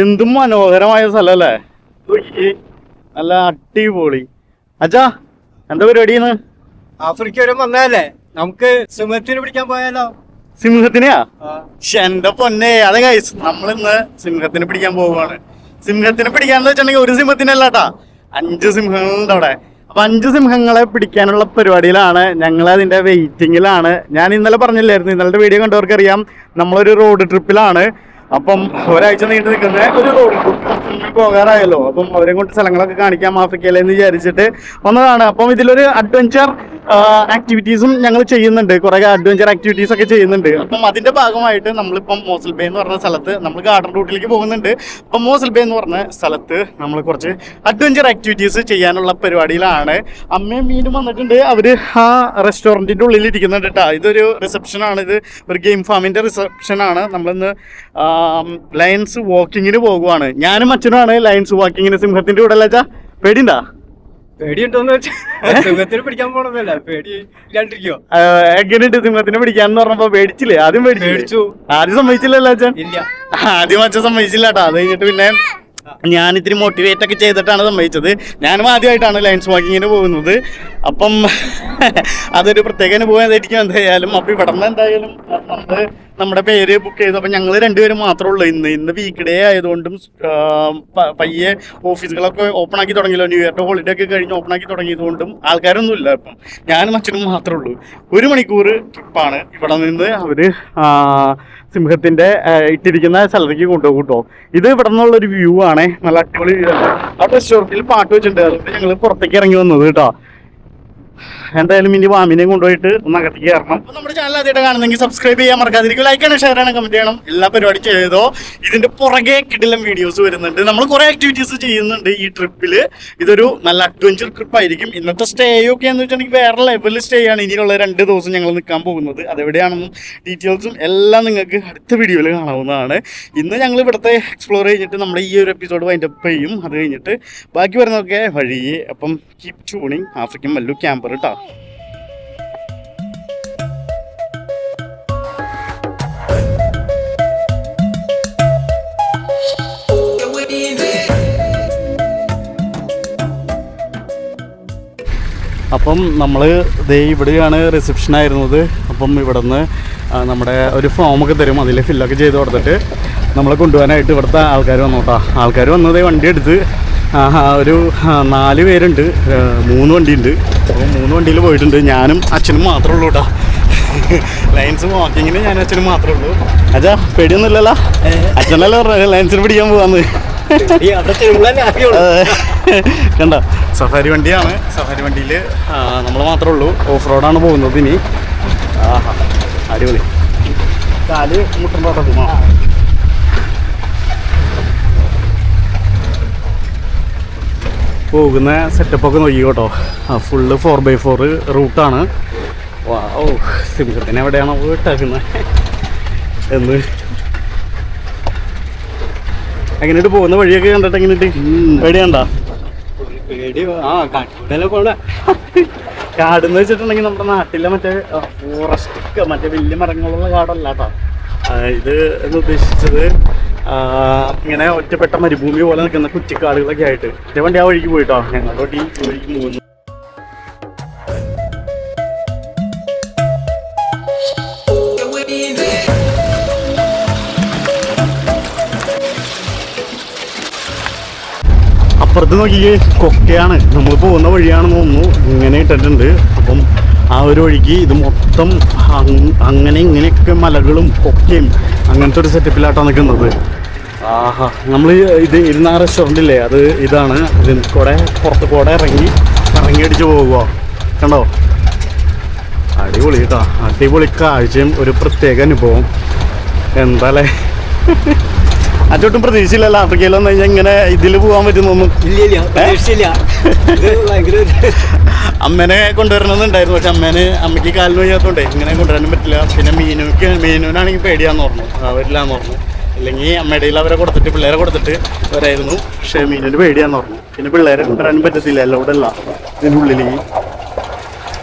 എന്തും മനോഹരമായ സ്ഥലല്ലേ? അല്ലേ നല്ല അടിപൊളി. അച്ഛാ എന്താ പരിപാടിന്ന് ആഫ്രിക്ക വരെ വന്നാലേ നമുക്ക് സിംഹത്തിന് പിടിക്കാൻ പോയാലോ? സിംഹത്തിനെയാ? എന്റെ പൊന്നെ. അതെ ഗൈസ് നമ്മളിന്ന് സിംഹത്തിനെ പിടിക്കാൻ പോവുകയാണ് സിംഹത്തിനെ പിടിക്കാന്ന് വെച്ചിട്ടുണ്ടെങ്കിൽ ഒരു സിംഹത്തിനല്ല കേട്ടാ അഞ്ച് സിംഹങ്ങളുണ്ട് അവിടെ. അപ്പൊ അഞ്ച് സിംഹങ്ങളെ പിടിക്കാനുള്ള പരിപാടിയിലാണ് ഞങ്ങൾ അതിന്റെ വെയിറ്റിംഗിലാണ് ഞാൻ ഇന്നലെ പറഞ്ഞില്ലായിരുന്നു. ഇന്നലത്തെ വീഡിയോ കണ്ടവർക്ക് അറിയാം നമ്മളൊരു റോഡ് ട്രിപ്പിലാണ് അപ്പം ഒരാഴ്ച നീണ്ടു നിൽക്കുന്ന ഒരു റോഡ് പോകാറായല്ലോ. അപ്പം അവരെ കൊണ്ട് സ്ഥലങ്ങളൊക്കെ കാണിക്കാം ആഫ്രിക്കയിലെന്ന് വിചാരിച്ചിട്ട് വന്നതാണ്. അപ്പം ഇതിലൊരു അഡ്വഞ്ചർ ആക്ടിവിറ്റീസും ഞങ്ങൾ ചെയ്യുന്നുണ്ട്. കുറെ അഡ്വഞ്ചർ ആക്ടിവിറ്റീസ് ഒക്കെ ചെയ്യുന്നുണ്ട്. അപ്പം അതിന്റെ ഭാഗമായിട്ട് നമ്മളിപ്പം മോസൽ ബേ എന്ന് പറഞ്ഞ സ്ഥലത്ത് നമ്മൾ ഗാർഡൻ റൂട്ടിലേക്ക് പോകുന്നുണ്ട്. അപ്പം മോസൽ ബേ എന്ന് പറഞ്ഞ സ്ഥലത്ത് നമ്മൾ കുറച്ച് അഡ്വഞ്ചർ ആക്ടിവിറ്റീസ് ചെയ്യാനുള്ള പരിപാടിയിലാണ്. അമ്മയും മീനും വന്നിട്ടുണ്ട്. അവർ ആ റെസ്റ്റോറന്റിന്റെ ഉള്ളിൽ ഇരിക്കുന്നുണ്ട് കേട്ടോ ഇതൊരു റിസപ്ഷൻ ആണ്. ഇത് ഒരു ഗെയിം ഫാമിന്റെ റിസപ്ഷൻ ആണ്. നമ്മളിന്ന് ലയൻസ് വാക്കിങ്ങിന് പോകുവാണ്. ഞാനും അച്ഛനുമാണ് ലയൻസ് വാക്കിങ്ങിന് സിംഹത്തിന്റെ കൂടെ അല്ല പേടിണ്ടാ പേടിയുണ്ടോന്ന് വെച്ചാൽ സിംഹത്തിന് പിടിക്കാൻ പോണതല്ല പേടി ഇല്ലാണ്ടിരിക്കോ എങ്ങനെയുണ്ട് സിംഹത്തിനെ പിടിക്കാന്ന് പറഞ്ഞപ്പോ പേടിച്ചില്ലേ? ആദ്യം പേടിച്ചു പേടിച്ചു. ആദ്യം സമ്മതിച്ചില്ലല്ലോ അച്ഛൻ? ഇല്ല. ആദ്യം അച്ഛൻ സമ്മതിച്ചില്ല കേട്ടോ അത് കഴിഞ്ഞിട്ട് പിന്നെ ഞാൻ ഇത്തിരി മോട്ടിവേറ്റ് ഒക്കെ ചെയ്തിട്ടാണ് സമ്മതിച്ചത്. ഞാനും ആദ്യമായിട്ടാണ് ലൈൻസ് വാക്കിങ്ങിന് പോകുന്നത്. അപ്പം അതൊരു പ്രത്യേക അനുഭവം ആയിരിക്കും എന്തായാലും. അപ്പം ഇവിടെ നിന്ന് എന്തായാലും നമ്മൾ നമ്മുടെ പേര് ബുക്ക് ചെയ്തു അപ്പം ഞങ്ങൾ രണ്ടുപേരും മാത്രമേ ഉള്ളൂ. ഇന്ന് ഇന്ന് വീക്ക് ഡേ ആയതുകൊണ്ടും പയ്യെ ഓഫീസുകളൊക്കെ ഓപ്പൺ ആക്കി തുടങ്ങിയല്ലോ. ന്യൂ ഇയറിന്റെ ഹോളിഡേ ഒക്കെ കഴിഞ്ഞ് ഓപ്പൺ ആക്കി തുടങ്ങിയതുകൊണ്ടും ആൾക്കാരൊന്നും ഇല്ല ഇപ്പം. ഞാനും അച്ഛനും മാത്രമേ ഉള്ളൂ. ഒരു മണിക്കൂർ ട്രിപ്പാണ് ഇവിടെ നിന്ന് അവർ സിംഹത്തിന്റെ ഇട്ടിരിക്കുന്ന സ്ഥലത്തേക്ക് കൊണ്ടുപോകും ഇത് ഇവിടെ നിന്നുള്ളൊരു വ്യൂ ആണ്. നല്ല അടിപൊളി വ്യൂ ആണ്. ആ റെസ്റ്റോറന്റിൽ പാട്ട് വെച്ചിട്ടുണ്ട്. അതുകൊണ്ട് ഞങ്ങൾ പുറത്തേക്ക് ഇറങ്ങി വന്നത് കേട്ടോ. എന്തായാലും ഇനി വാമിനെ കൊണ്ടുപോയിട്ട് ഒന്ന് അകത്തേക്ക് കയറണം. അപ്പോൾ നമ്മുടെ ചാനൽ ആദ്യമായിട്ട് കാണുന്നെങ്കിൽ സബ്സ്ക്രൈബ് ചെയ്യാൻ മറക്കാതിരിക്കും ലൈക്ക് ആണ് ഷെയർ ആണ് കമന്റ് ചെയ്യണം. എല്ലാ പരിപാടി ചെയ്തോ. ഇതിന്റെ പുറകെ കിടിലം വീഡിയോസ് വരുന്നുണ്ട്. നമ്മൾ കുറെ ആക്ടിവിറ്റീസ് ചെയ്യുന്നുണ്ട് ഈ ട്രിപ്പിൽ ഇതൊരു നല്ല അഡ്വഞ്ചർ ട്രിപ്പ് ആയിരിക്കും. ഇന്നത്തെ സ്റ്റേ ഒക്കെ എന്ന് വെച്ചിട്ടുണ്ടെങ്കിൽ വേറെ ലെവലിൽ സ്റ്റേ ആണ്. ഇനിയുള്ള രണ്ട് ദിവസം ഞങ്ങൾ നിൽക്കാൻ പോകുന്നത്. അതെവിടെയാണെന്നും ഡീറ്റെയിൽസും എല്ലാം നിങ്ങൾക്ക് അടുത്ത വീഡിയോയിൽ കാണാവുന്നതാണ്. ഇന്ന് ഞങ്ങൾ ഇവിടുത്തെ എക്സ്പ്ലോർ കഴിഞ്ഞിട്ട് നമ്മുടെ ഈ ഒരു എപ്പിസോഡ് വൈൻഡപ്പ് ചെയ്യും. അത് കഴിഞ്ഞിട്ട് ബാക്കി വരുന്നതൊക്കെ വഴിയെ അപ്പം കീപ് ട്യൂണിങ് ആഫ്രിക്കൻ വല്ലു ക്യാമ്പർ കേട്ടോ അപ്പം നമ്മൾ ദേ ഇവിടെയാണ് റിസപ്ഷൻ ആയിരുന്നത്. അപ്പം ഇവിടെ നിന്ന് നമ്മുടെ ഒരു ഫോമൊക്കെ തരും. അതിൽ ഫില്ലൊക്കെ ചെയ്ത് കൊടുത്തിട്ട് നമ്മളെ കൊണ്ടുപോകാനായിട്ട് ഇവിടുത്തെ ആൾക്കാർ വന്നു കേട്ടോ ആൾക്കാർ വന്നത് വണ്ടി എടുത്ത് ഒരു നാല് പേരുണ്ട്. മൂന്ന് വണ്ടിയുണ്ട്. അപ്പോൾ മൂന്ന് വണ്ടിയിൽ പോയിട്ടുണ്ട്. ഞാനും അച്ഛനും മാത്രമേ ഉള്ളൂ കേട്ടോ ലൈൻസ് വാക്കിങ്ങിന് ഞാനും അച്ഛനും മാത്രമേ ഉള്ളൂ. അച്ഛാ പേടിയൊന്നുമില്ലല്ലോ? അച്ഛനല്ലേ ലൈൻസിന് പിടിക്കാൻ പോവാന്ന്. കണ്ട? സഫാരി വണ്ടിയാണ്. സഫാരി വണ്ടിയിൽ നമ്മൾ മാത്രമേ ഉള്ളൂ. ഓഫ് റോഡാണ് പോകുന്നത് ഇനി. ആഹാ അടിപൊളി. കാൽ മുട്ടുണ്ടോട്ടോ പോകുന്ന സെറ്റപ്പൊക്കെ നോക്കി കേട്ടോ. ഫുള്ള് ഫോർ ബൈ ഫോർ റൂട്ടാണ് ഓ സിംഹത്തിന് എവിടെയാണോ വീട്ടാക്കുന്നത്? എന്ന്. എങ്ങനെയിട്ട് പോകുന്ന വഴിയൊക്കെ കണ്ടിട്ട് എങ്ങനെയിട്ട് പേടിയാണ്ടാ? പേടി. ആ കാടെന്ന് വെച്ചിട്ടുണ്ടെങ്കിൽ നമ്മുടെ നാട്ടിലെ മറ്റേ ഫോറസ്റ്റ് മറ്റേ വലിയ മരങ്ങളുള്ള കാടല്ല കേട്ടോ. ഇത് എന്ന് ഉദ്ദേശിച്ചത് ഇങ്ങനെ ഒറ്റപ്പെട്ട മരുഭൂമി പോലെ നിൽക്കുന്ന കുറ്റിക്കാടുകളൊക്കെ ആയിട്ട്. ഇതേ വണ്ടി ആ വഴിക്ക് പോയിട്ടോ? ഞങ്ങളുടെ വണ്ടി വഴിക്ക് പോകുന്നു. അപ്പുറത്ത് കൊക്കെയാണ്. നമ്മൾ പോകുന്ന വഴിയാണെന്ന് തോന്നുന്നു. ഇങ്ങനെ ഇട്ടിട്ടുണ്ട്. അപ്പം ആ ഒരു വഴിക്ക് ഇത് മൊത്തം അങ്- അങ്ങനെ ഇങ്ങനെയൊക്കെ മലകളും കൊക്കയും അങ്ങനത്തെ ഒരു സെറ്റപ്പിലാട്ടാണ് നിൽക്കുന്നത് ആഹാ. നമ്മൾ ഇത് ഇരുന്ന റെസ്റ്റോറന്റ് ഇല്ലേ? അത് ഇതാണ്. ഇതിൽ കൂടെ പുറത്ത് കൂടെ ഇറങ്ങി ഇറങ്ങി അടിച്ച് പോകുക കണ്ടോ? അടിപൊളി കേട്ടോ അടിപൊളി കാഴ്ചയും ഒരു പ്രത്യേക അനുഭവം. എന്താല്ലേ അച്ചോട്ടും പ്രതീക്ഷയില്ലല്ലോ ആഫ്രിക്കയിൽ വന്നു കഴിഞ്ഞാൽ ഇങ്ങനെ ഇതിൽ പോകാൻ പറ്റുന്നൊന്നും. അമ്മേനെ കൊണ്ടുവരണമെന്നുണ്ടായിരുന്നു. പക്ഷെ അമ്മേനെ അമ്മയ്ക്ക് കാലിന് വയ്യാത്തോണ്ടേ ഇങ്ങനെ കൊണ്ടുവരാനും പറ്റില്ല. പിന്നെ മീനുക്ക് മീനുവിനാണെങ്കിൽ പേടിയാന്ന് പറഞ്ഞു. അവരില്ലാന്ന് വരില്ലാന്ന് പറഞ്ഞു അല്ലെങ്കിൽ അമ്മയുടെ അവരെ കൊടുത്തിട്ട് പിള്ളേരെ കൊടുത്തിട്ട് വരായിരുന്നു പക്ഷേ മീനിന് പേടിയാന്ന് പറഞ്ഞു. പിന്നെ പിള്ളേരെ കൊണ്ടുവരാനും പറ്റത്തില്ല. എല്ലാം ഇവിടെ അല്ല ഇതിനുള്ളിൽ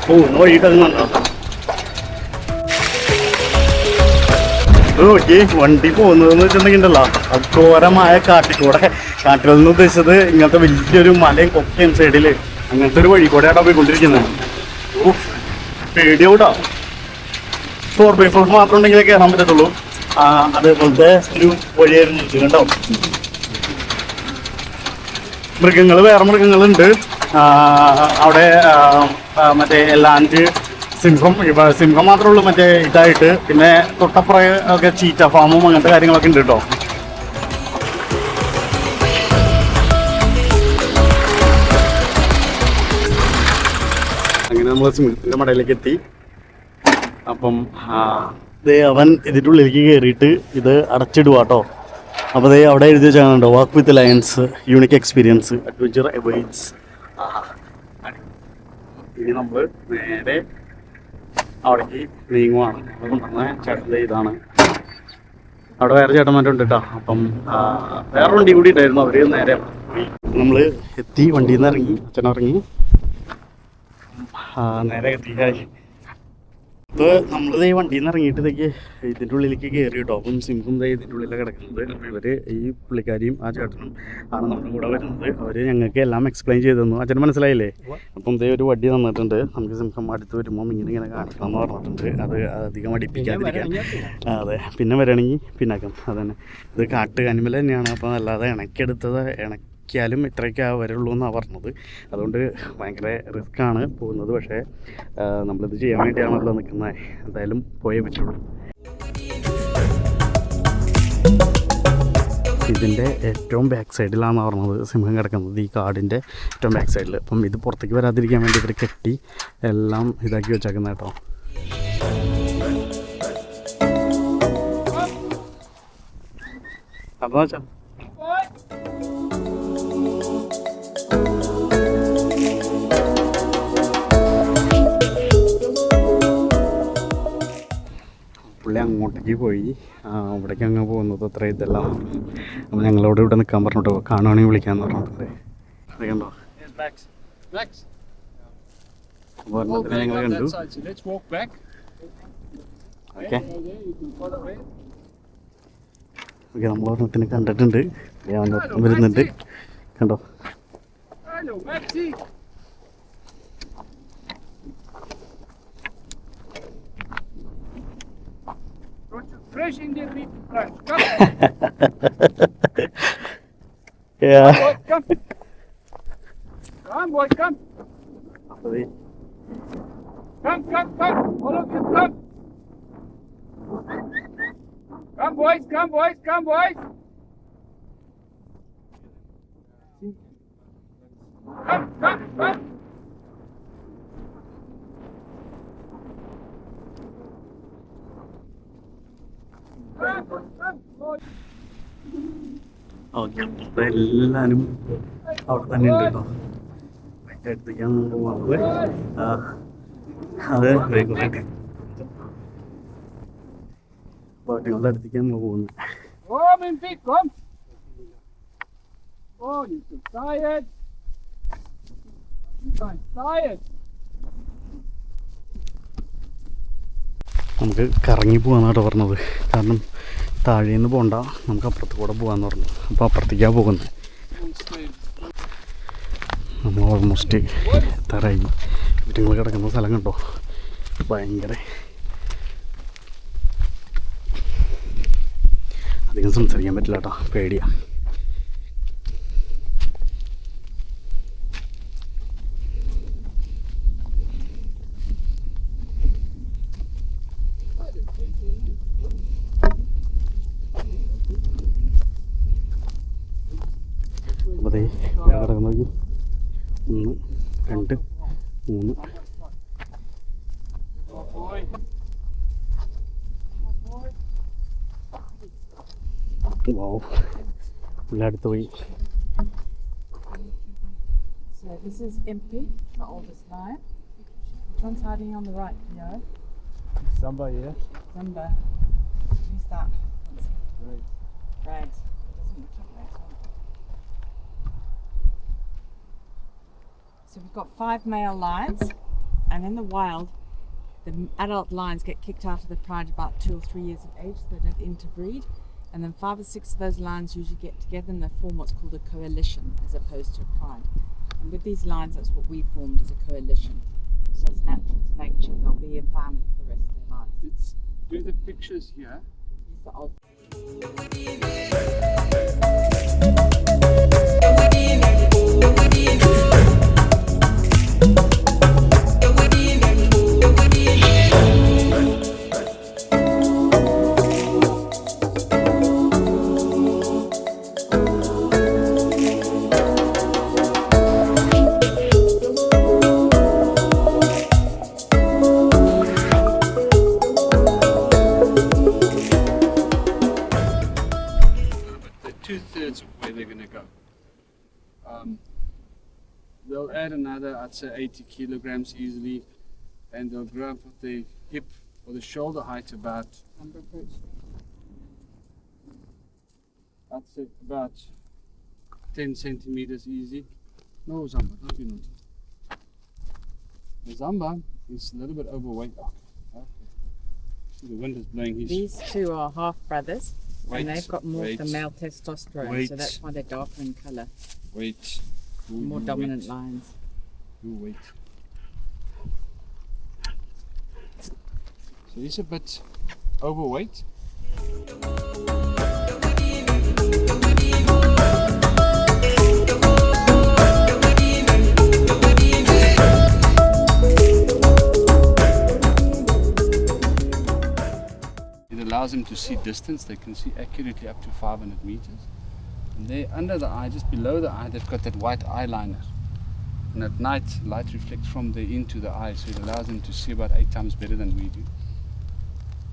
പോകുന്ന വഴി കഴിഞ്ഞുണ്ടോ നോക്കി വണ്ടി പോകുന്നതെന്ന് വെച്ചിട്ടുണ്ടെങ്കിലോ അഘോരമായ കാട്ടിക്കൂടെ. കാട്ടിൽ നിന്ന് ഉദ്ദേശിച്ചത് ഇങ്ങനത്തെ വലിയൊരു മലയും കൊക്കയും സൈഡിൽ അങ്ങനത്തെ ഒരു വഴി കൂടെയാണ് പോയിക്കൊണ്ടിരിക്കുന്നത് ഉഫ്, പേടിയാവൂടാ. ഫോർ ബൈ ഫോർ മാത്രം ഉണ്ടെങ്കിലേ കയറാൻ പറ്റത്തുള്ളൂ. അതേപോലത്തെ ഒരു വഴിയായിരുന്നു ഉണ്ടാവും മൃഗങ്ങൾ വേറെ മൃഗങ്ങളുണ്ട്. അവിടെ മറ്റേ ലാൻഡ് സിംഹം സിംഹം മാത്രമേ ഉള്ളൂ മറ്റേ ഇതായിട്ട്. പിന്നെ തൊട്ടപ്പുറ ഒക്കെ ചീറ്റ ഫാമും അങ്ങനത്തെ കാര്യങ്ങളൊക്കെ ഉണ്ട് കേട്ടോ അങ്ങനെ നമ്മൾ സിംഹത്തിന്റെ മടയിലേക്ക് എത്തി. അപ്പം ദേ അവൻ ഇതിന്റെ ഉള്ളിലേക്ക് കയറിയിട്ട് ഇത് അടച്ചിടുവാട്ടോ അപ്പോൾ ദേ അവിടെ എഴുതി വെച്ചാണോ walk with lions unique experience adventure awaits ഇനി നമ്മൾ നേരെ അവിടേക്ക് നീങ്ങുവാണ് കൊണ്ടുവന്ന ചേട്ടന്റെ ഇതാണ്. അവിടെ വേറെ ചേട്ടന്മാരുണ്ട് കേട്ടോ. അപ്പം വേറെ വണ്ടി കൂടി ഉണ്ടായിരുന്നു. അവർ നേരെ നമ്മൾ എത്തി വണ്ടിയിൽ നിന്ന് ഇറങ്ങി അച്ഛനിറങ്ങി നേരെ എത്തിക്കായി ഇപ്പോൾ നമ്മളിത് ഈ വണ്ടിയിൽ നിന്ന് ഇറങ്ങിയിട്ട് ഇതൊക്കെ ഇതിന്റെ ഉള്ളിലേക്ക് കയറി കേട്ടോ. അപ്പം സിംഹം ദേ ഇതിന്റെ ഉള്ളിലാണ് കിടക്കുന്നത്. ഇവർ ഇവർ ഈ പുള്ളിക്കാരിയും ആ ചേട്ടനും ആണ് നമ്മുടെ കൂടെ വരുന്നത്. അവർ ഞങ്ങൾക്ക് എല്ലാം എക്സ്പ്ലെയിൻ ചെയ്തു തന്നു. അച്ഛൻ മനസ്സിലായില്ലേ? അപ്പം ദേ ഒരു വടി തന്നിട്ടുണ്ട്. നമുക്ക് സിംഹം അടുത്ത് വരുമ്പോൾ ഇങ്ങനെ ഇങ്ങനെ കാണിക്കണം എന്ന് പറഞ്ഞിട്ടുണ്ട്. അത് അധികം അടിപ്പിക്കാതിരിക്കാൻ. അതെ. പിന്നെ വരണമെങ്കിൽ പിന്നാക്കം. അതന്നെ. ഇത് കാട്ട് അനിമൽ തന്നെയാണ്. അപ്പോൾ അല്ലാതെ ഇണക്കിയെടുത്തത് ഇണക്കിയാലും ഇത്രയൊക്കെ വരുള്ളൂ എന്നാണ് പറഞ്ഞത്. അതുകൊണ്ട് ഭയങ്കര ആണ് പോകുന്നത്. പക്ഷേ നമ്മളിത് ചെയ്യാൻ വേണ്ടിയാണല്ലോ നിൽക്കുന്നത്. എന്തായാലും പോയേ പറ്റുള്ളൂ. ഇതിന്റെ ഏറ്റവും ബാക്ക് സൈഡിലാണ് പറഞ്ഞത് സിംഹം കിടക്കുന്നത് ഈ കാടിന്റെ ഏറ്റവും ബാക്ക് സൈഡിൽ അപ്പം ഇത് പുറത്തേക്ക് വരാതിരിക്കാൻ വേണ്ടി ഇവർ കെട്ടി എല്ലാം ഇതാക്കി വെച്ചേക്കുന്ന കേട്ടോ. അപ്പോൾ വെച്ചാൽ പുള്ളി അങ്ങോട്ടേക്ക് പോയി. അവിടേക്ക് അങ്ങ് പോകുന്നത് അത്ര ഇതല്ല. അപ്പോൾ ഞങ്ങളോട് ഇവിടെ നിൽക്കാൻ പറഞ്ഞിട്ടോ കാണുവാണെങ്കിൽ വിളിക്കാന്ന് പറഞ്ഞിട്ടുണ്ട്. അത് കണ്ടോ? ഒരെണ്ണത്തിനെ ഞങ്ങൾ കണ്ടു. ഓക്കെ. ഓക്കെ നമ്മൾ ഒരെണ്ണത്തിനെ കണ്ടിട്ടുണ്ട്. ഞാൻ ഒരെണ്ണം വരുന്നുണ്ട്. കണ്ടോ? fresh Indian meat fresh. Uh, come. yeah. Come, boy, come. Come, boy, come. Come, come, come. All of you, come. Come, boys, come, boys, come, boys. എല്ലാവരും അവിടെ തന്നെ ഉണ്ട് കേട്ടോ അതിന്റെ അടുത്തേക്കാണ് നമ്മൾ പോകുന്നത് അത് വൈകുന്നേരം ബോട്ടുകളുടെ അടുത്തേക്ക് നമ്മൾ പോകുന്നത്. Oh, you're so tired. You're tired. നമുക്ക് കറങ്ങി പോകാന്നാണ് പറഞ്ഞത് കാരണം താഴെ പോണ്ട. പോകണ്ട നമുക്ക് അപ്പുറത്ത് കൂടെ പോകാമെന്ന് പറഞ്ഞു. അപ്പോൾ അപ്പുറത്തേക്കാണ് പോകുന്നത് നമ്മൾ ഓൾമോസ്റ്റ് എത്താറായി. ഇവറ്റുങ്ങൾ കിടക്കുന്ന സ്ഥലം കണ്ടോ? ഭയങ്കര. അധികം സംസാരിക്കാൻ പറ്റില്ല കേട്ടോ പേടിയാ. പുള്ളി അടുത്ത് പോയി So this is Impy, the oldest lion. Which one's hiding on the right, Leo? Somebody, yeah? Simba. Who's that? Let's see. Rags. Doesn't look like Rags. one. So we've got five male lions, and in the wild, the m- adult lions get kicked out of the pride about two or three years of age, so they don't interbreed. And then five or six of those lines usually get together and they form what's called a coalition as opposed to a pride. And with these lines, that's what we formed as a coalition. So it's natural to nature, they'll be a family for the rest of their lives. Let's do the pictures here. These are old say, uh, 80 kilograms easily, and they'll grow up with the hip or the shoulder height about. I'd say, about 10 centimeters easy. No, Zamba, don't be naughty. The Zamba is a little bit overweight. Okay. The wind is blowing his These two are half brothers, weight. and they've got more of the male testosterone, Wait. so that's why they're darker in colour, Weight. Ooh, more dominant Wait. Wait. So he's a bit overweight. It allows them to see distance. They can see accurately up to 500 meters. And there, under the eye, just below the eye, they've got that white eyeliner. And at night, light reflects from there into the eye, so it allows them to see about eight times better than we do.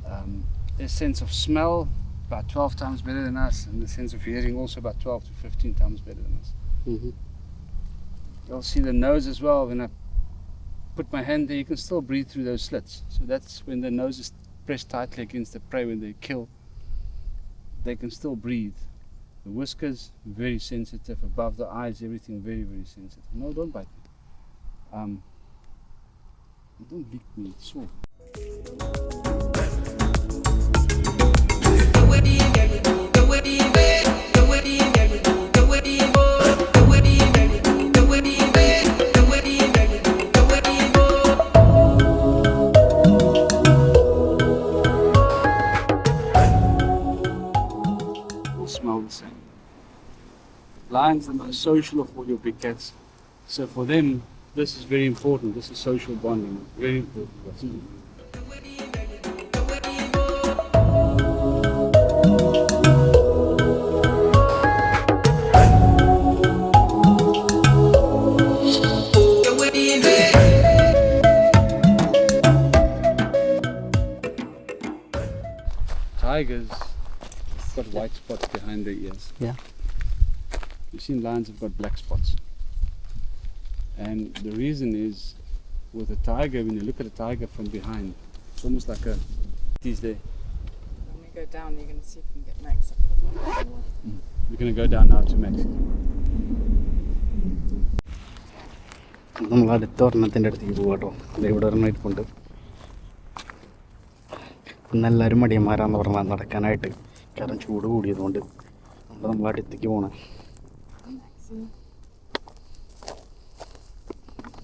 Um, their sense of smell, about 12 times better than us, and the sense of hearing, also about 12 to 15 times better than us. Mhm. You'll see the nose as well. When I put my hand there, you can still breathe through those slits. So that's when the nose is pressed tightly against the prey when they kill, they can still breathe. The whiskers, very sensitive. Above the eyes, everything very, very sensitive. No, don't bite me. Um, don't lick me, it's sore. Are the most social of all your big cats. So for them, this is very important. This is social bonding. Very important. Tigers got white spots behind their ears. Yeah. You've seen lions have got black spots. And the reason is with a tiger, when you look at a tiger from behind, it's almost like a These there. When we go down, you're going to see if we can get Max up. We're gonna go down now to Max. നമ്മൾ അടുത്ത ഒരെണ്ണത്തിന്റെ അടുത്തേക്ക് പോകാം കേട്ടോ അത് ഇവിടെ ഒരെണ്ണം ഇരിപ്പുണ്ട് ഇന്ന് എല്ലാവരും മടിയന്മാരാന്ന് പറഞ്ഞാൽ നടക്കാനായിട്ട് കാരണം ചൂട് കൂടിയതുകൊണ്ട് നമ്മൾ നമ്മൾ അടുത്തേക്ക് പോകണം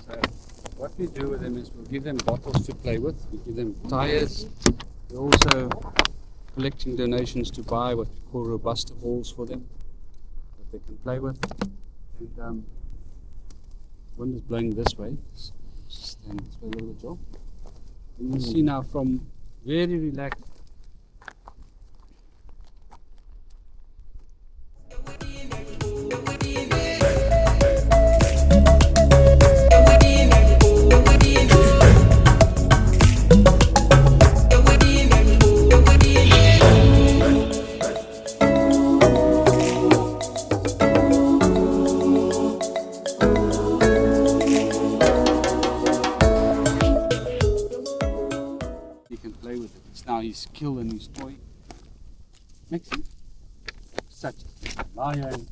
So what we do with them is we'll give them bottles to play with. We give them tires. We're also collecting donations to buy what we call robusta balls for them that they can play with. And um, wind is blowing this way. So stand this way a little bit, Joel. And you see now from very relaxed. His skill and his toy. Maxi, such a lion.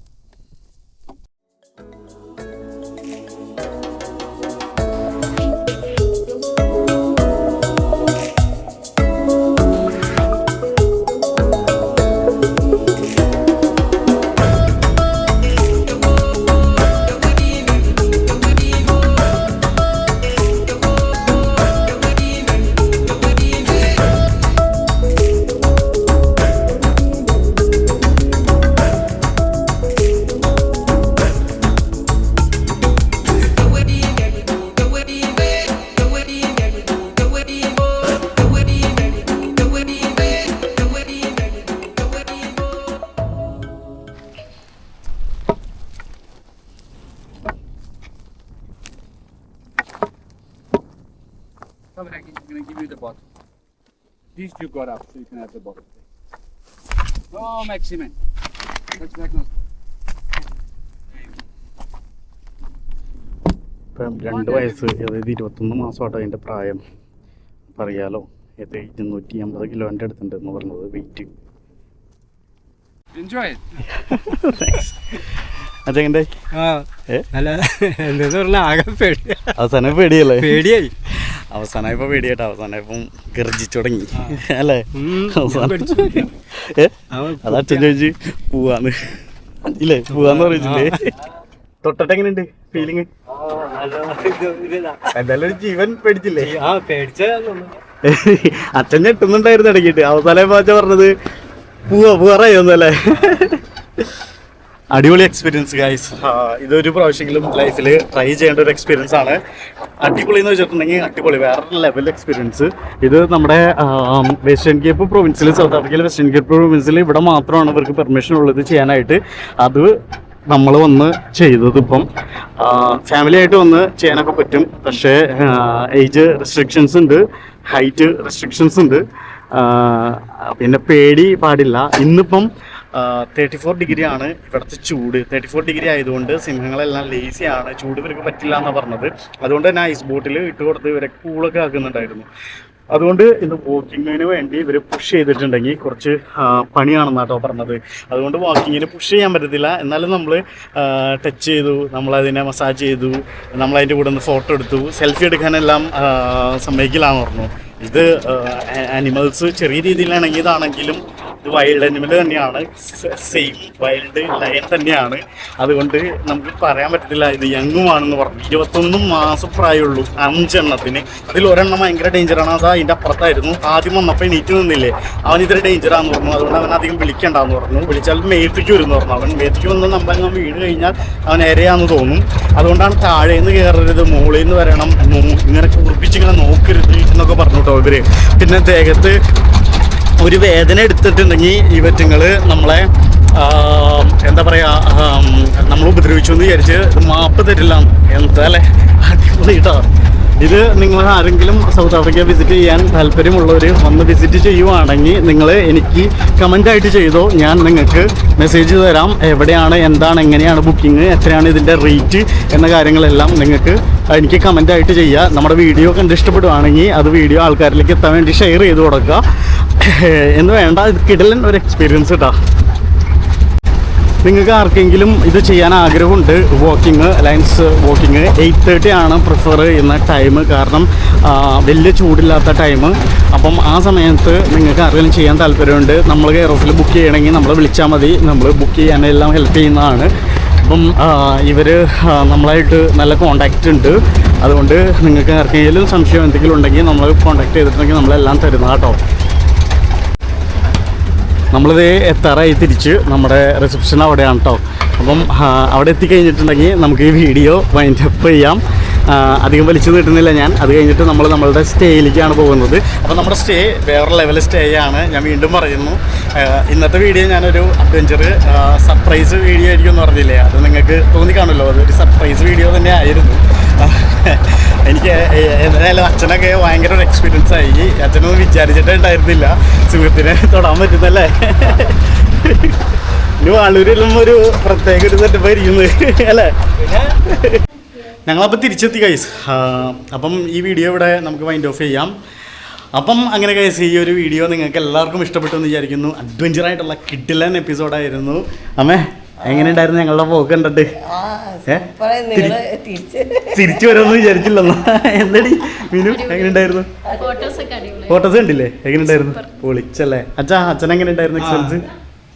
These you got up, so you can have the bottle. No, Maximin. That's Magnus. ഇപ്പം രണ്ട് വയസ്സ് അതായത് ഇരുപത്തൊന്ന് മാസമായിട്ട് അതിന്റെ പ്രായം. പറയാലോ ഇത് ഇരുന്നൂറ്റി അമ്പത് കിലോന്റെ അടുത്തുണ്ട് എന്ന് പറഞ്ഞത് വെയിറ്റ് Enjoy. അതെങ്ങനെ? നല്ല എന്താന്ന് പറഞ്ഞാൽ ആകെ പേടി. അവസാനം പേടിയല്ലേ? പേടിയായി. അവസാനം ഇപ്പൊ പേടിയായിട്ട് അവസാനം ഇപ്പം ഗർജിച്ചു തുടങ്ങി. അല്ലേ? അതാ അച്ഛൻ ചോദിച്ചു പോവാന്ന്. ഇല്ലേ? പോവാന്ന് പറഞ്ഞില്ലേ? തൊട്ടിട്ട് എങ്ങനെയുണ്ട്? ഫീലിംഗ് എന്തായാലും ഒരു ജീവൻ പേടിച്ചില്ലേ? ആ പേടിച്ച അച്ഛൻ ഞെട്ടുന്നുണ്ടായിരുന്നു ഇടയ്ക്കിട്ട്. അവസാനം പാച്ച പറഞ്ഞത് പോവാ പോവാറായൊന്നല്ലേ അടിപൊളി എക്സ്പീരിയൻസ് ഗൈസ് ഇതൊരു പ്രാവശ്യമെങ്കിലും ലൈഫിൽ ട്രൈ ചെയ്യേണ്ട ഒരു എക്സ്പീരിയൻസ് ആണ്. അടിപൊളി എന്ന് വെച്ചിട്ടുണ്ടെങ്കിൽ അടിപൊളി വേറെ ലെവൽ എക്സ്പീരിയൻസ് ഇത് നമ്മുടെ വെസ്റ്റേൺ കേപ്പ് പ്രൊവിൻസിൽ സൗത്ത് ആഫ്രിക്കയിലെ വെസ്റ്റേൺ കേപ്പ് പ്രൊവിൻസിൽ ഇവിടെ മാത്രമാണ് ഇവർക്ക് പെർമിഷൻ ഉള്ളത് ചെയ്യാനായിട്ട്. അത് നമ്മൾ വന്ന് ചെയ്തത് ഇപ്പം ഫാമിലി ആയിട്ട് വന്ന് ചെയ്യാനൊക്കെ പറ്റും. പക്ഷേ ഏജ് റെസ്ട്രിക്ഷൻസ് ഉണ്ട് ഹൈറ്റ് റെസ്ട്രിക്ഷൻസ് ഉണ്ട്. പിന്നെ പേടി പാടില്ല. ഇന്നിപ്പം തേർട്ടി ഫോർ ഡിഗ്രി ആണ് ഇവിടുത്തെ ചൂട്. തേർട്ടി ഫോർ ഡിഗ്രി ആയതുകൊണ്ട് സിംഹങ്ങളെല്ലാം ലേസിയാണ് ചൂട് ഇവർക്ക് പറ്റില്ല എന്നാണ് പറഞ്ഞത്. അതുകൊണ്ട് തന്നെ ഐസ് ബോട്ടിൽ ഇട്ട് കൊടുത്ത് ഇവരെ കൂളൊക്കെ ആക്കുന്നുണ്ടായിരുന്നു. അതുകൊണ്ട് ഇന്ന് വാക്കിങ്ങിന് വേണ്ടി ഇവർ പുഷ് ചെയ്തിട്ടുണ്ടെങ്കിൽ കുറച്ച് പണിയാണെന്നാട്ടോ പറഞ്ഞത്. അതുകൊണ്ട് വാക്കിങ്ങിന് പുഷ് ചെയ്യാൻ പറ്റത്തില്ല. എന്നാലും നമ്മൾ ടച്ച് ചെയ്തു നമ്മളതിനെ മസാജ് ചെയ്തു നമ്മളതിന്റെ കൂടെ ഒന്ന് ഫോട്ടോ എടുത്തു സെൽഫി എടുക്കാനെല്ലാം സമ്മതിക്കില്ലാന്ന് പറഞ്ഞു. ഇത് ആനിമൽസ് ചെറിയ രീതിയിലാണെങ്കിൽ ഇതാണെങ്കിലും ഇത് വൈൽഡ് അനിമൽ തന്നെയാണ്. സെയിം വൈൽഡ് ലയൻ തന്നെയാണ്. അതുകൊണ്ട് നമുക്ക് പറയാൻ പറ്റത്തില്ല ഇത് യങ്ങുമാണെന്ന് പറഞ്ഞു. ഇരുപത്തൊന്നും മാസം പ്രായമുള്ളൂ അഞ്ചെണ്ണത്തിന്. അതിൽ ഒരെണ്ണം ഭയങ്കര ഡേഞ്ചറാണ് അത് അതിന്റെ അപ്പുറത്തായിരുന്നു. ആദ്യം വന്നപ്പോൾ എണീറ്റ് നിന്നില്ലേ? അവൻ ഇത്ര ഡേഞ്ചറാന്ന് പറഞ്ഞു. അതുകൊണ്ട് അവൻ അധികം വിളിക്കണ്ടെന്ന് പറഞ്ഞു. വിളിച്ചാൽ മേത്തേക്ക് വരുമെന്ന് പറഞ്ഞു. അവൻ മേത്തേക്ക് വന്ന് നമ്മൾ വീട് കഴിഞ്ഞാൽ അവൻ ഇരയാന്ന് തോന്നും. അതുകൊണ്ടാണ് താഴേന്ന് കയറരുത് മുകളിൽ നിന്ന് വരണം ഇങ്ങനെ കുറിപ്പിച്ചിങ്ങനെ നോക്കരുത് എന്നൊക്കെ പറഞ്ഞു കേട്ടോ ഇവർ. പിന്നെ ദേഹത്ത് ഒരു വേദന എടുത്തിട്ടുണ്ടെങ്കിൽ ഇവറ്റുങ്ങൾ നമ്മളെ എന്താ പറയാ ആം, നമ്മൾ ഉപദ്രവിച്ചു എന്ന് വിചാരിച്ച് മാപ്പ് തരില്ല എന്താ അല്ലേ? അടിപൊളി കേട്ടോ ഇത് നിങ്ങൾ ആരെങ്കിലും സൗത്ത് ആഫ്രിക്ക വിസിറ്റ് ചെയ്യാൻ താല്പര്യമുള്ളവർ വന്ന് വിസിറ്റ് ചെയ്യുവാണെങ്കിൽ നിങ്ങൾ എനിക്ക് കമന്റായിട്ട് ചെയ്തോ. ഞാൻ നിങ്ങൾക്ക് മെസ്സേജ് തരാം. എവിടെയാണ് എന്താണ് എങ്ങനെയാണ് ബുക്കിംഗ് എത്രയാണ് ഇതിന്റെ റേറ്റ് എന്ന കാര്യങ്ങളെല്ലാം നിങ്ങൾക്ക് എനിക്ക് കമന്റായിട്ട് ചെയ്യുക നമ്മുടെ വീഡിയോ കണ്ട് ഇഷ്ടപ്പെടുവാണെങ്കിൽ അത് വീഡിയോ ആൾക്കാരിലേക്ക് എത്താൻ വേണ്ടി ഷെയർ ചെയ്ത് കൊടുക്കുക. എന്ന് വേണ്ട ഇത് കിടലൻ ഒരു എക്സ്പീരിയൻസ് കേട്ടോ നിങ്ങൾക്ക് ആർക്കെങ്കിലും ഇത് ചെയ്യാൻ ആഗ്രഹമുണ്ട് walking lions walking eight thirty ആണ് പ്രിഫർ ചെയ്യുന്ന ടൈം കാരണം വലിയ ചൂടില്ലാത്ത ടൈം അപ്പം ആ സമയത്ത് നിങ്ങൾക്ക് ആരെങ്കിലും ചെയ്യാൻ താല്പര്യമുണ്ട് നമ്മൾ കെയർ ഓഫിൽ ബുക്ക് ചെയ്യണമെങ്കിൽ നമ്മൾ വിളിച്ചാൽ മതി. നമ്മൾ ബുക്ക് ചെയ്യാനെല്ലാം ഹെൽപ്പ് ചെയ്യുന്നതാണ്. അപ്പം ഇവർ നമ്മളായിട്ട് നല്ല കോണ്ടാക്റ്റ് ഉണ്ട്. അതുകൊണ്ട് നിങ്ങൾക്ക് ആർക്കെങ്കിലും സംശയം എന്തെങ്കിലും ഉണ്ടെങ്കിൽ നമ്മൾ കോണ്ടാക്ട് ചെയ്തിട്ടുണ്ടെങ്കിൽ നമ്മളെല്ലാം തരുന്ന കേട്ടോ നമ്മളിത് എത്താറായി തിരിച്ച് നമ്മുടെ റിസപ്ഷൻ അവിടെയാണ് കേട്ടോ അപ്പം അവിടെ എത്തിക്കഴിഞ്ഞിട്ടുണ്ടെങ്കിൽ നമുക്ക് ഈ വീഡിയോ വൈൻഡ് അപ്പ് ചെയ്യാം. അധികം വലിച്ചു നീട്ടുന്നില്ല ഞാൻ. അത് കഴിഞ്ഞിട്ട് നമ്മൾ നമ്മളുടെ സ്റ്റേയിലേക്കാണ് പോകുന്നത്. അപ്പോൾ നമ്മുടെ സ്റ്റേ വേറെ ലെവൽ സ്റ്റേ ആണ്. ഞാൻ വീണ്ടും പറയുന്നു. ഇന്നത്തെ വീഡിയോ ഞാനൊരു അഡ്വഞ്ചർ സർപ്രൈസ് വീഡിയോ ആയിരിക്കും എന്ന് പറഞ്ഞില്ലേ? അത് നിങ്ങൾക്ക് തോന്നിക്കാണല്ലോ അതൊരു സർപ്രൈസ് വീഡിയോ തന്നെ ആയിരുന്നു. എനിക്ക് എന്തായാലും അച്ഛനൊക്കെ ഭയങ്കര ഒരു എക്സ്പീരിയൻസ് ആയി. അച്ഛനൊന്നും വിചാരിച്ചിട്ടേ ഉണ്ടായിരുന്നില്ല. സുഹൃത്തിനെ തൊടാൻ പറ്റുന്നല്ലേ? ഇനി വാളൂരിലും ഒരു പ്രത്യേക ഒരു സെറ്റപ്പ് ആയിരിക്കുന്നത് അല്ലേ? ഞങ്ങളപ്പോൾ തിരിച്ചെത്തി കൈസ് അപ്പം ഈ വീഡിയോ ഇവിടെ നമുക്ക് മൈൻഡ് ഓഫ് ചെയ്യാം. അപ്പം അങ്ങനെ കൈസ് ഈ ഒരു വീഡിയോ നിങ്ങൾക്ക് എല്ലാവർക്കും ഇഷ്ടപ്പെട്ടു എന്ന് വിചാരിക്കുന്നു. അഡ്വഞ്ചറായിട്ടുള്ള കിഡിലൻ എപ്പിസോഡായിരുന്നു അമ്മേ എങ്ങനെയുണ്ടായിരുന്നു ഞങ്ങളുടെ പോക്ക് കണ്ടിട്ട്? തിരിച്ച്. വരുമെന്ന് വിചാരിച്ചില്ലല്ലോ. എന്തടി? മിനു എങ്ങനെയുണ്ടായിരുന്നു? ഫോട്ടോസ് ഒക്കെ അടിപൊളി ഫോട്ടോസ് കണ്ടില്ലേ? എങ്ങനെയുണ്ടായിരുന്നു? പൊളിച്ചല്ലേ. അച്ഛാ അച്ഛൻ എങ്ങനെയുണ്ടായിരുന്നു എക്സ്പീരിയൻസ്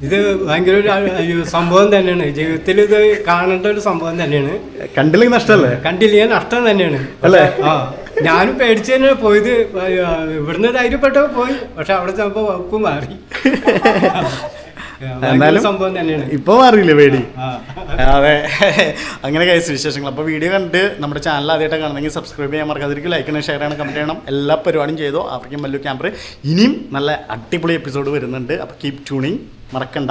ഇത് ഭയങ്കര ഒരു സംഭവം തന്നെയാണ്. ജീവിതത്തിൽ ഇത് കാണേണ്ട ഒരു സംഭവം തന്നെയാണ്. കണ്ടില്ലെങ്കിൽ നഷ്ടമല്ലേ കണ്ടില്ലെങ്കിൽ നഷ്ടം തന്നെയാണ്. അല്ലേ? ആ ഞാനും പേടിച്ച് തന്നെ പോയത്. ഇവിടുന്ന് ധൈര്യപ്പെട്ടപ്പോ പോയി. പക്ഷെ അവിടെ ചെന്നപ്പോ വകുപ്പ് മാറി. എന്നാലും സംഭവം തന്നെയാണ്. ഇപ്പൊ മാറിയില്ലേ പേടി? അതെ. അങ്ങനെ കഴിച്ച വിശേഷങ്ങൾ അപ്പോൾ വീഡിയോ കണ്ടിട്ട് നമ്മുടെ ചാനൽ ആദ്യമായിട്ട് കാണുന്നെങ്കിൽ സബ്സ്ക്രൈബ് ചെയ്യാൻ മറക്കാതിരിക്കും ലൈക്ക് ചെയ്യണം ഷെയർ ചെയ്യണം കമന്റ് ചെയ്യണം. എല്ലാ പരിപാടിയും ചെയ്തോ? ആഫ്രിക്കൻ മല്ലു ക്യാമ്പർ ഇനിയും നല്ല അടിപൊളി എപ്പിസോഡ് വരുന്നുണ്ട്. അപ്പോൾ കീപ് ട്യൂണിങ് മറക്കണ്ട.